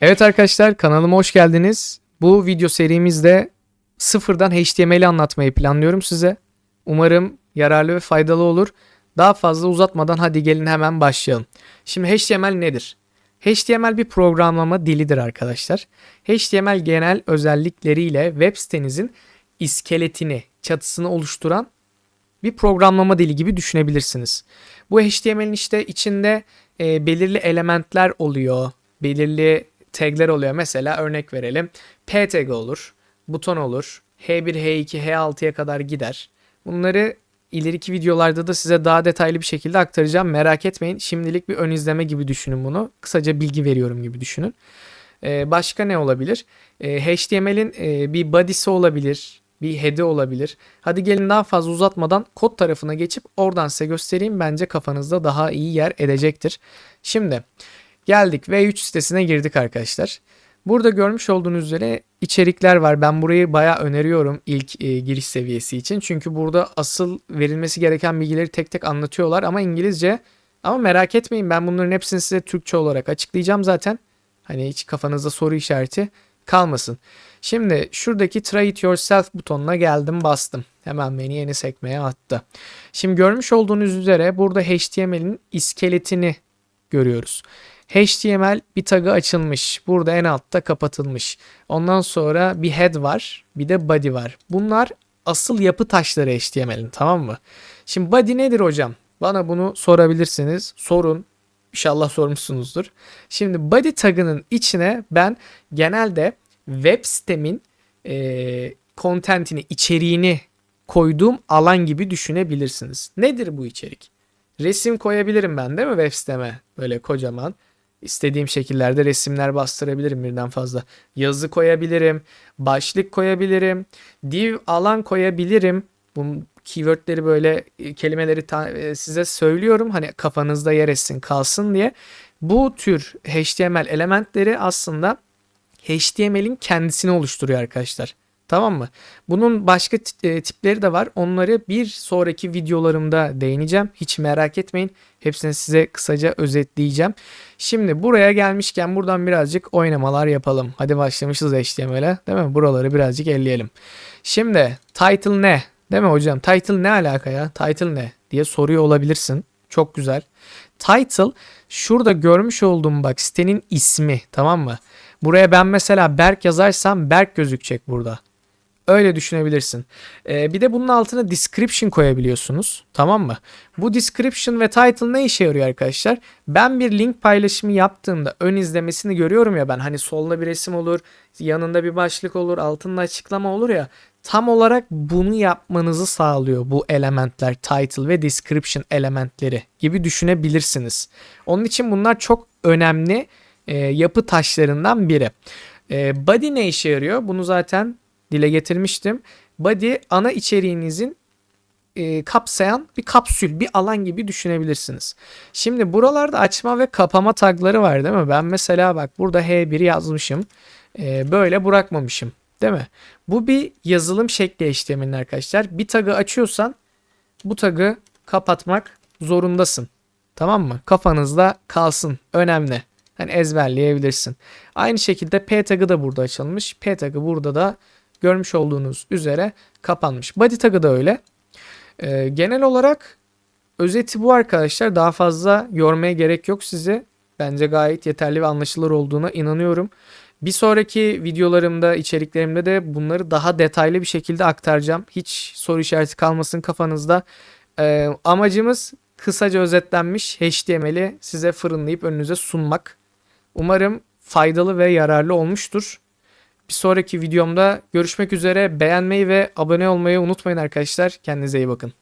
Evet arkadaşlar kanalıma hoş geldiniz. Bu video serimizde sıfırdan HTML'i anlatmayı planlıyorum size. Umarım yararlı ve faydalı olur. Daha fazla uzatmadan hadi gelin hemen başlayalım. Şimdi HTML nedir? HTML bir programlama dilidir arkadaşlar. HTML genel özellikleriyle web sitenizin iskeletini, çatısını oluşturan bir programlama dili gibi düşünebilirsiniz. Bu HTML'in işte içinde e, belirli elementler oluyor, belirli tagler oluyor. Mesela örnek verelim. P tag olur, buton olur, H1, H2, H6'ya kadar gider. Bunları ileriki videolarda da size daha detaylı bir şekilde aktaracağım. Merak etmeyin. Şimdilik bir ön izleme gibi düşünün bunu. Kısaca bilgi veriyorum gibi düşünün. Ee, başka ne olabilir? Ee, HTML'in e, bir body'si olabilir, bir head'i olabilir. Hadi gelin daha fazla uzatmadan kod tarafına geçip oradan size göstereyim. Bence kafanızda daha iyi yer edecektir. Şimdi geldik V3 sitesine girdik arkadaşlar. Burada görmüş olduğunuz üzere içerikler var. Ben burayı baya öneriyorum ilk e, giriş seviyesi için. Çünkü burada asıl verilmesi gereken bilgileri tek tek anlatıyorlar ama İngilizce. Ama merak etmeyin ben bunların hepsini size Türkçe olarak açıklayacağım zaten. Hani hiç kafanızda soru işareti kalmasın. Şimdi şuradaki try it yourself butonuna geldim bastım. Hemen beni yeni sekmeye attı. Şimdi görmüş olduğunuz üzere burada HTML'in iskeletini görüyoruz. HTML bir tagı açılmış. Burada en altta kapatılmış. Ondan sonra bir head var, bir de body var. Bunlar asıl yapı taşları HTML'in tamam mı? Şimdi body nedir hocam? Bana bunu sorabilirsiniz. Sorun. İnşallah sormuşsunuzdur. Şimdi body tagının içine ben genelde web sitemin e, contentini, içeriğini koyduğum alan gibi düşünebilirsiniz. Nedir bu içerik? Resim koyabilirim ben değil mi web siteme? Böyle kocaman. İstediğim şekillerde resimler bastırabilirim birden fazla. Yazı koyabilirim, başlık koyabilirim, div alan koyabilirim. Bu keywordleri böyle e, kelimeleri e, size söylüyorum hani kafanızda yer etsin kalsın diye. Bu tür HTML elementleri aslında HTML'in kendisini oluşturuyor arkadaşlar. Tamam mı? Bunun başka e, tipleri de var. Onları bir sonraki videolarımda değineceğim. Hiç merak etmeyin. Hepsini size kısaca özetleyeceğim. Şimdi buraya gelmişken buradan birazcık oynamalar yapalım. Hadi başlamışız HTML'e. Değil mi? Buraları birazcık elleyelim. Şimdi title ne? Değil mi hocam? Title ne alaka ya? Title ne? diye soruyor olabilirsin. Çok güzel. Title şurada görmüş olduğum bak sitenin ismi tamam mı? Buraya ben mesela Berk yazarsam Berk gözükecek burada. Öyle düşünebilirsin. Ee, bir de bunun altına description koyabiliyorsunuz. Tamam mı? Bu description ve title ne işe yarıyor arkadaşlar? Ben bir link paylaşımı yaptığımda ön izlemesini görüyorum ya ben. Hani solda bir resim olur, yanında bir başlık olur, altında açıklama olur ya. Tam olarak bunu yapmanızı sağlıyor bu elementler, title ve description elementleri gibi düşünebilirsiniz. Onun için bunlar çok önemli e, yapı taşlarından biri. E, body ne işe yarıyor? Bunu zaten dile getirmiştim. Body ana içeriğinizin e, kapsayan bir kapsül, bir alan gibi düşünebilirsiniz. Şimdi buralarda açma ve kapama tagları var değil mi? Ben mesela bak burada H1 yazmışım. E, böyle bırakmamışım. Değil mi? Bu bir yazılım şekli HTML'in arkadaşlar. Bir tagı açıyorsan bu tagı kapatmak zorundasın. Tamam mı? Kafanızda kalsın. Önemli. Hani ezberleyebilirsin. Aynı şekilde P tagı da burada açılmış. P tagı burada da görmüş olduğunuz üzere kapanmış. Body tagı da öyle. Ee, genel olarak özeti bu arkadaşlar. Daha fazla yormaya gerek yok size. Bence gayet yeterli ve anlaşılır olduğuna inanıyorum. Bir sonraki videolarımda, içeriklerimde de bunları daha detaylı bir şekilde aktaracağım. Hiç soru işareti kalmasın kafanızda. Ee, amacımız kısaca özetlenmiş HTML'i size fırınlayıp önünüze sunmak. Umarım faydalı ve yararlı olmuştur. Bir sonraki videomda görüşmek üzere. Beğenmeyi ve abone olmayı unutmayın arkadaşlar. Kendinize iyi bakın.